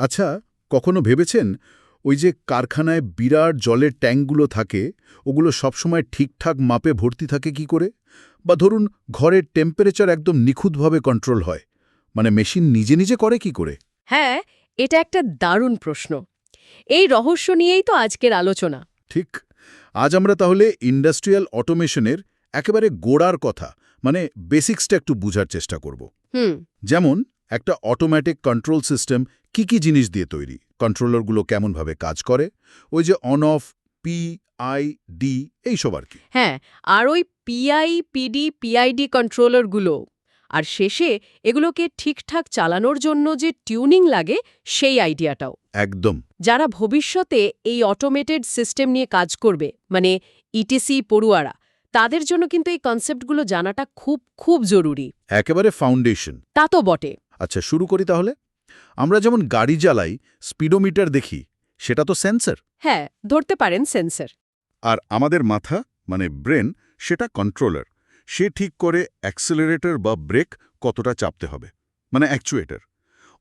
আচ্ছা কখনো ভেবেছেন ওই যে কারখানায় বিরাট জলের ট্যাঙ্কগুলো থাকে ওগুলো সবসময় ঠিকঠাক মাপে ভর্তি থাকে কি করে? বা ধরুন ঘরের টেম্পারেচার একদম নিখুঁতভাবে কন্ট্রোল হয় মানে মেশিন নিজে নিজে করে কি করে? হ্যাঁ এটা একটা দারুণ প্রশ্ন। এই রহস্য নিয়েই তো আজকের আলোচনা। ঠিক। আজ আমরা তাহলে ইন্ডাস্ট্রিয়াল অটোমেশনের একেবারে গোড়ার কথা মানে বেসিক্সটা একটু বুঝার চেষ্টা করব। হুম। যেমন একটা অটোমেটিক কন্ট্রোল সিস্টেম কি কি জিনিস দিয়ে তৈরি? কন্ট্রোলারগুলো কেমনভাবে কাজ করে? ওই যে on off P I D এইসব আর কি। হ্যাঁ আর ওই পিআই পিডি পিআইডি কন্ট্রোলারগুলো। আর শেষে এগুলোকে ঠিকঠাক চালানোর জন্য যে টিউনিং লাগে সেই আইডিয়াটাও। একদম। যারা ভবিষ্যতে এই অটোমেটেড সিস্টেম নিয়ে কাজ করবে মানে ইটিসি পড়ুয়ারা তাদের জন্য কিন্তু এই কনসেপ্টগুলো জানাটা খুব খুব জরুরি। একেবারে ফাউন্ডেশন তা তো বটে। আচ্ছা শুরু করি তাহলে? আমরা যেমন গাড়ি চালাই স্পিডোমিটার দেখি সেটা তো সেন্সর। হ্যাঁ ধরতে পারেন সেন্সর। আর আমাদের মাথা মানে ব্রেন সেটা কন্ট্রোলার। সে ঠিক করে অ্যাক্সেলারেটর বা ব্রেক কতটা চাপতে হবে মানে অ্যাকচুয়েটার।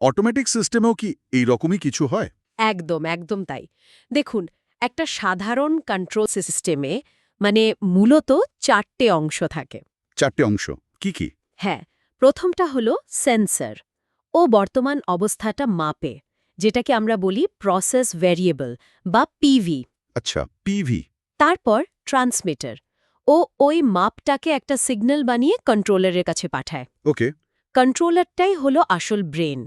অটোমেটিক সিস্টেমেও কি এই রকমই কিছু হয়? একদম একদম তাই। দেখুন একটা সাধারণ কন্ট্রোল সিস্টেমে মানে মূলত চারটে অংশ থাকে। চারটে অংশ কি কি? হ্যাঁ প্রথমটা হলো সেন্সর। ও বর্তমান অবস্থাটা মাপে যেটাকে আমরা বলি প্রসেস ভ্যারিয়েবল বা পিভি আচ্ছা পিভি তারপর ট্রান্সমিটার ও ওই মাপটাকে একটা সিগন্যাল বানিয়ে কন্ট্রোলারের কাছে পাঠায়। ওকে। কন্ট্রোলারটাই হলো আসল ব্রেন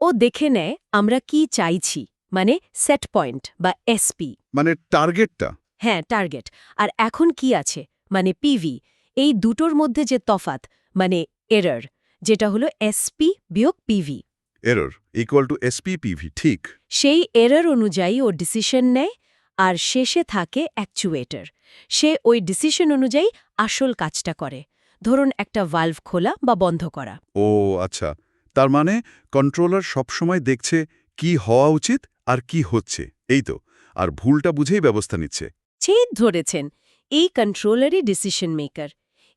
ও দেখে নেয় আমরা কি চাইছি মানে সেট পয়েন্ট বা এসপি মানে টার্গেটটা হ্যাঁ টার্গেট আর এখন কি আছে মানে পিভি এই দুটোর মধ্যে যে তফাত মানে এরর যেটা হলো এসপি বিয়োগ PV error equal to SP PV ঠিক। সেই এরর অনুযায়ী ও ডিসিশন নেয় আর শেষে থাকে অ্যাকচুয়েটর সে ওই ডিসিশন অনুযায়ী আসল কাজটা করে। ধরুন একটা ভাল্ভ খোলা বা বন্ধ করা। ও আচ্ছা। তার মানে কন্ট্রোলার সবসময় দেখছে কি হওয়া উচিত আর কি হচ্ছে। এই তো। আর ভুলটা বুঝেই ব্যবস্থা নিচ্ছে। ছেদ ধরেছেন। এই কন্ট্রোলারই ডিসিশন মেকার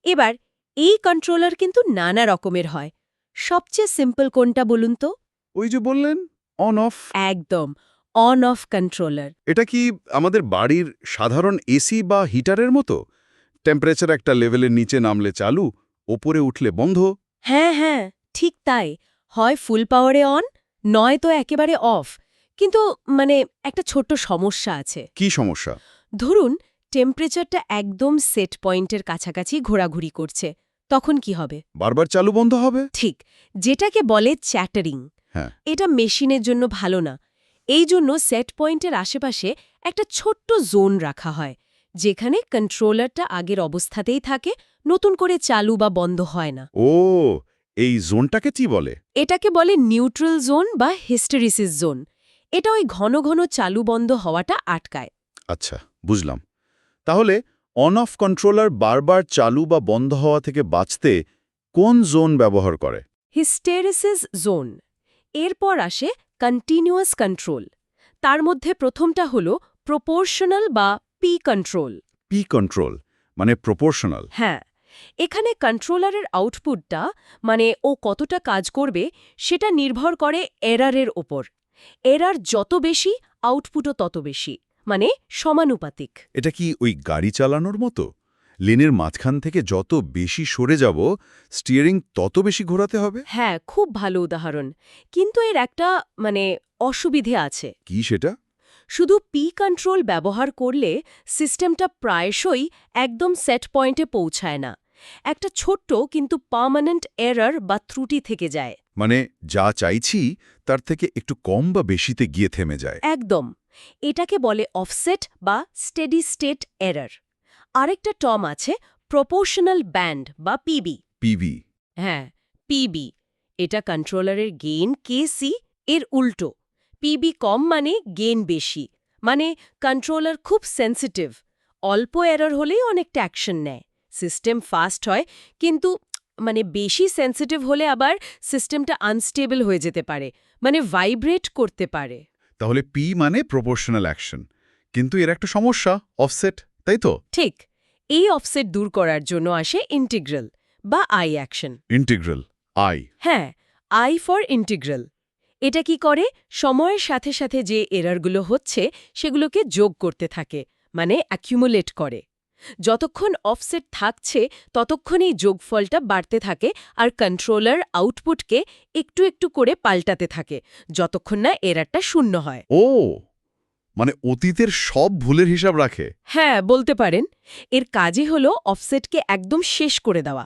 এবার এই কন্ট্রোলার কিন্তু নানা রকমের হয়। সবচেয়ে সিম্পল কোনটা বলুন তো? ওই যে বললেন অন অফ একদম অন অফ কন্ট্রোলার এটা কি আমাদের বাড়ির সাধারণ এসি বা হিটারের মতো? টেম্পারেচার একটা লেভেলের নিচে নামলে চালু ওপরে উঠলে বন্ধ। হ্যাঁ হ্যাঁ ঠিক তাই। হয় ফুল পাওয়ারে অন নয় তো একেবারে অফ কিন্তু মানে একটা ছোট্ট সমস্যা আছে। কি সমস্যা? ধরুন টেম্পারেচারটা একদম সেট পয়েন্টের কাছাকাছি ঘোরাঘুরি করছে। তখন কি হবে? বারবার চালু বন্ধ হবে? ঠিক যেটাকে বলে চ্যাটারিং। হ্যাঁ। এটা মেশিনের জন্য ভালো না। এই জন্য সেট পয়েন্টের আশেপাশে একটা ছোট্ট জোন রাখা হয় যেখানে কন্ট্রোলারটা আগের অবস্থাতেই থাকে নতুন করে চালু বা বন্ধ হয় না। ও এই জোনটাকে কি বলে? এটাকে বলে নিউট্রাল জোন বা হিস্টেরিসিস জোন। এটা ওই ঘন ঘন চালু বন্ধ হওয়াটা আটকায়। আচ্ছা বুঝলাম। তাহলে অন অফ কন্ট্রোলার বারবার চালু বা বন্ধ হওয়া থেকে বাঁচতে কোন জোন ব্যবহার করে? Hysteresis zone. এরপর আসে কন্টিনিউয়াস কন্ট্রোল। তার মধ্যে প্রথমটা হল প্রপোর্শনাল বা পি কন্ট্রোল। পি কন্ট্রোল মানে প্রপোর্শনাল। হ্যাঁ এখানে কন্ট্রোলারের আউটপুটটা মানে ও কতটা কাজ করবে সেটা নির্ভর করে এরারের ওপর। এরার যত বেশি আউটপুটও তত বেশি। মানে সমানুপাতিক। এটা কি ওই গাড়ি চালানোর মতো? লেনের মাঝখান থেকে যত বেশি সরে যাব স্টিয়ারিং তত বেশি ঘোরাতে হবে? হ্যাঁ খুব ভালো উদাহরণ। কিন্তু এর একটা মানে অসুবিধে আছে। কি সেটা? শুধু পি কন্ট্রোল ব্যবহার করলে সিস্টেমটা প্রায়শই একদম সেট পয়েন্টে পৌঁছায় না। একটা ছোট্ট কিন্তু পার্মানেন্ট এরর বা ত্রুটি থেকে যায়। মানে যা চাইছি তার থেকে একটু কম বা বেশিতে গিয়ে থেমে যায়। একদম। এটাকে বলে অফসেট বা স্টেডি স্টেট এরর আরেকটা টম আছে প্রপোর্শনাল ব্যান্ড বা পিবি পিবি হ্যাঁ পিবি এটা কন্ট্রোলারের গেইন কেসি এর উল্টো। পিবি কম মানে গেইন বেশি। মানে কন্ট্রোলার খুব সেন্সিটিভ অল্প এরর হলেই অনেকটা অ্যাকশন নেয়। সিস্টেম ফাস্ট হয় কিন্তু মানে বেশি সেন্সিটিভ হলে আবার সিস্টেমটা আনস্টেবল হয়ে যেতে পারে। মানে ভাইব্রেট করতে পারে। তাহলে পি মানে প্রপোর্শনাল অ্যাকশন কিন্তু এর একটা সমস্যা অফসেট তাই তো? ঠিক। এই অফসেট দূর করার জন্য আসে ইন্টিগ্রাল বা আই অ্যাকশন ইন্টিগ্রাল আই হ্যাঁ আই ফর ইন্টিগ্রাল এটা কি করে? সময়ের সাথে সাথে যে এরারগুলো হচ্ছে সেগুলোকে যোগ করতে থাকে মানে অ্যাকিউমুলেট করে। যতক্ষণ অফসেট থাকছে ততক্ষণই যোগফলটা বাড়তে থাকে আর কন্ট্রোলার আউটপুটকে একটু একটু করে পাল্টাতে থাকে যতক্ষণ না এরারটা শূন্য হয়। ও মানে অতীতের সব ভুলের হিসাব রাখে? হ্যাঁ বলতে পারেন। এর কাজই হলো অফসেটকে একদম শেষ করে দেওয়া।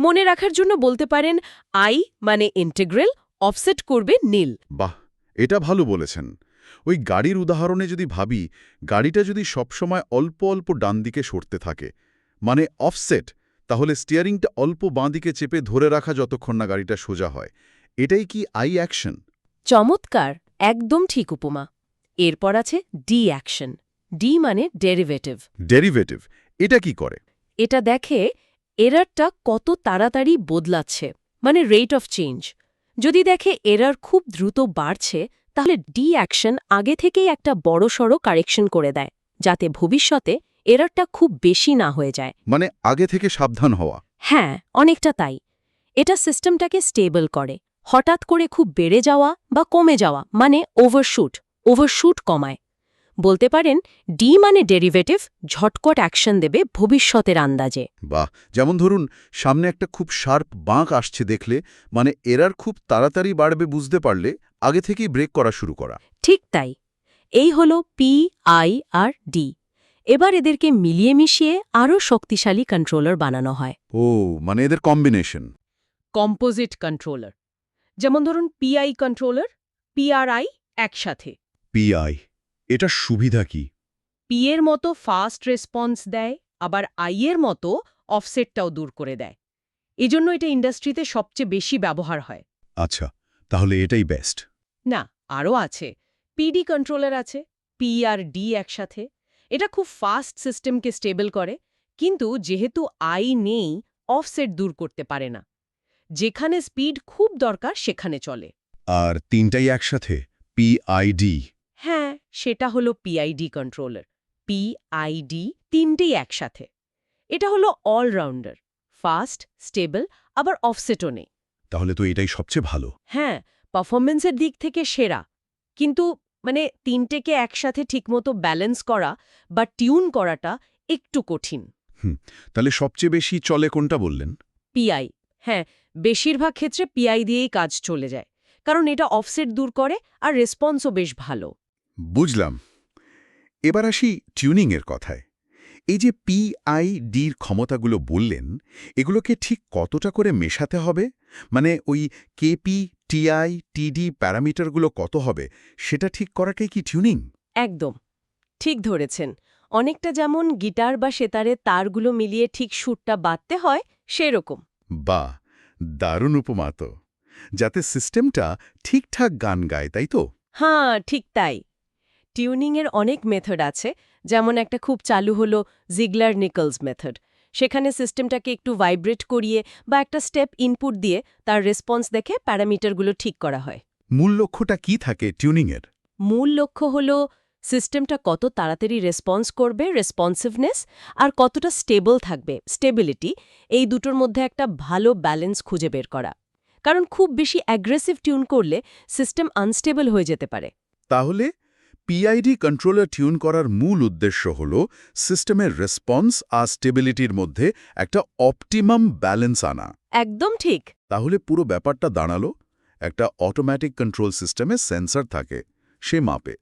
মনে রাখার জন্য বলতে পারেন আই মানে ইন্টিগ্রাল অফসেট করবে নীল। বাহ এটা ভালো বলেছেন। ওই গাড়ির উদাহরণে যদি ভাবি গাড়িটা যদি সবসময় অল্প অল্প ডান দিকে সরতে থাকে মানে অফসেট তাহলে স্টিয়ারিংটা অল্প বাঁ দিকে চেপে ধরে রাখা যতক্ষণ না গাড়িটা সোজা হয়। এটাই কি আই অ্যাকশন? চমৎকার! একদম ঠিক উপমা। এরপর আছে ডি অ্যাকশন। ডি মানে ডেরিভেটিভ। ডেরিভেটিভ এটা কি করে? এটা দেখে এরারটা কত তাড়াতাড়ি বদলাচ্ছে মানে রেট অফ চেঞ্জ যদি দেখে এরার খুব দ্রুত বাড়ছে তাহলে ডি অ্যাকশন আগে থেকেই একটা বড়সড় কারেকশন করে দেয় যাতে ভবিষ্যতে এরারটা খুব বেশি না হয়ে যায়। মানে আগে থেকে সাবধান হওয়া। হ্যাঁ অনেকটা তাই। এটা সিস্টেমটাকে স্টেবল করে। হঠাৎ করে খুব বেড়ে যাওয়া বা কমে যাওয়া মানে ওভারশুট ওভারশুট কমায়। বলতে পারেন ডি মানে ডেরিভেটিভ ঝটকট অ্যাকশন দেবে ভবিষ্যতের আন্দাজে। বাহ! যেমন ধরুন সামনে একটা খুব শার্প বাঁক আসছে দেখলে মানে এরার খুব তাড়াতাড়ি বাড়বে বুঝতে পারলে আগে থেকেই ব্রেক করা শুরু করা। ঠিক তাই। এই হল পি আই আর ডি এবার এদেরকে মিলিয়ে মিশিয়ে আরও শক্তিশালী কন্ট্রোলার বানানো হয়। ও মানে এদের কম্বিনেশন কম্পোজিট কন্ট্রোলার যেমন ধরুন পিআই কন্ট্রোলার পিআরআই একসাথে। পিআই এটা সুবিধা কি? পি এর মতো ফাস্ট রেসপন্স দেয় আবার আই এর মতো অফসেটটাও দূর করে দেয়। এজন্য এটা ইন্ডাস্ট্রিতে সবচেয়ে বেশি ব্যবহার হয়। আচ্ছা তাহলে এটাই বেস্ট না আরও আছে। পিডি কন্ট্রোলার আছে পি আর ডি একসাথে। এটা খুব ফাস্ট সিস্টেমকে স্টেবল করে কিন্তু যেহেতু আই নেই অফসেট দূর করতে পারে না। যেখানে স্পিড খুব দরকার সেখানে চলে। আর তিনটাই একসাথে পিআইডি সেটা হলো পিআইডি কন্ট্রোলার পিআইডি তিনটেই একসাথে। এটা হলো অলরাউন্ডার ফাস্ট স্টেবল আবার অফসেটও নেই। তাহলে তো এটাই সবচেয়ে ভালো। হ্যাঁ পারফরমেন্সের দিক থেকে সেরা। কিন্তু মানে তিনটেকে একসাথে ঠিকমতো ব্যালেন্স করা বা টিউন করাটা একটু কঠিন। তাহলে সবচেয়ে বেশি চলে কোনটা বললেন? পিআই হ্যাঁ বেশিরভাগ ক্ষেত্রে পিআই দিয়েই কাজ চলে যায়। কারণ এটা অফসেট দূর করে আর রেসপন্সও বেশ ভালো। বুঝলাম। এবার আসি টিউনিংয়ের কথায়। এই যে পিআইডির ক্ষমতাগুলো বললেন এগুলোকে ঠিক কতটা করে মেশাতে হবে? মানে ওই কেপি টিআই টিডি প্যারামিটারগুলো কত হবে? সেটা ঠিক করাটাই কি টিউনিং? একদম। ঠিক ধরেছেন। অনেকটা যেমন গিটার বা সেতারে তারগুলো মিলিয়ে ঠিক সুরটা বাঁধতে হয় সেরকম। বা দারুণ উপমা তো। যাতে সিস্টেমটা ঠিকঠাক গান গায় তাই তো? হ্যাঁ ঠিক তাই। টিউনিংয়ের অনেক মেথড আছে যেমন একটা খুব চালু হলো জিগলার নিকলস মেথড। সেখানে সিস্টেমটাকে একটু ভাইব্রেট করিয়ে বা একটা স্টেপ ইনপুট দিয়ে তার রেসপন্স দেখে প্যারামিটারগুলো ঠিক করা হয়। মূল লক্ষ্যটা কি থাকে টিউনিংয়ের? মূল লক্ষ্য হল সিস্টেমটা কত তাড়াতাড়ি রেসপন্স করবে রেসপন্সিভনেস আর কতটা স্টেবল থাকবে স্টেবিলিটি এই দুটোর মধ্যে একটা ভালো ব্যালেন্স খুঁজে বের করা। কারণ খুব বেশি অ্যাগ্রেসিভ টিউন করলে সিস্টেম আনস্টেবল হয়ে যেতে পারে। তাহলে পিআইডি কন্ট্রোলার টিউন করার মূল উদ্দেশ্য হল সিস্টেমের রেসপন্স আর স্টেবিলিটির মধ্যে একটা অপটিমাম ব্যালেন্স আনা। একদম ঠিক। তাহলে পুরো ব্যাপারটা দাঁড়াল। একটা অটোম্যাটিক কন্ট্রোল সিস্টেমে সেন্সর থাকে সে মাপে।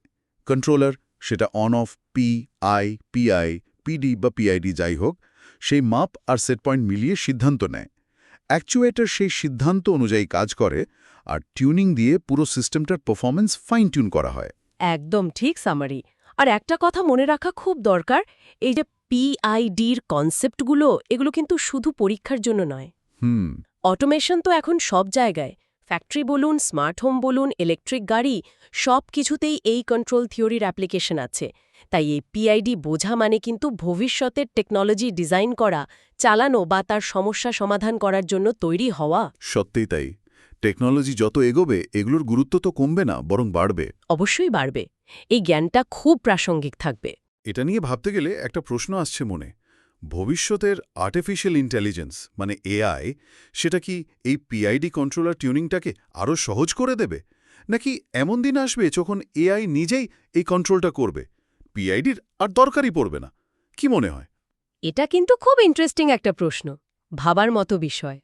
কন্ট্রোলার সেটা on off P I PI PD বা পিআইডি যাই হোক সেই মাপ আর সেট পয়েন্ট মিলিয়ে সিদ্ধান্ত নেয়। অ্যাকচুয়েটার সেই সিদ্ধান্ত অনুযায়ী কাজ করে আর টিউনিং দিয়ে পুরো সিস্টেমটার পারফরমেন্স ফাইন টিউন করা হয়। একদম ঠিক সামারি আর একটা কথা মনে রাখা খুব দরকার এই যে পিআইডির কনসেপ্টগুলো এগুলো কিন্তু শুধু পরীক্ষার জন্য নয়। হুম। অটোমেশন তো এখন সব জায়গায়। ফ্যাক্টরি বলুন স্মার্ট হোম বলুন ইলেকট্রিক গাড়ি সব কিছুতেই এই কন্ট্রোল থিওরির অ্যাপ্লিকেশন আছে। তাই এই পিআইডি বোঝা মানে কিন্তু ভবিষ্যতের টেকনোলজি ডিজাইন করা চালানো বা তার সমস্যা সমাধান করার জন্য তৈরি হওয়া। সত্যিই তাই। টেকনোলজি যত এগোবে এগুলোর গুরুত্ব তো কমবে না বরং বাড়বে। অবশ্যই বাড়বে। এই জ্ঞানটা খুব প্রাসঙ্গিক থাকবে। এটা নিয়ে ভাবতে গেলে একটা প্রশ্ন আসছে মনে। ভবিষ্যতের আর্টিফিশিয়াল ইন্টেলিজেন্স মানে এআই সেটা কি এই পিআইডি কন্ট্রোলার টিউনিংটাকে আরও সহজ করে দেবে? নাকি এমন দিন আসবে যখন এআই নিজেই এই কন্ট্রোলটা করবে? পিআইডির আর দরকারই পড়বে না। কি মনে হয়? এটা কিন্তু খুব ইন্টারেস্টিং একটা প্রশ্ন। ভাবার মতো বিষয়।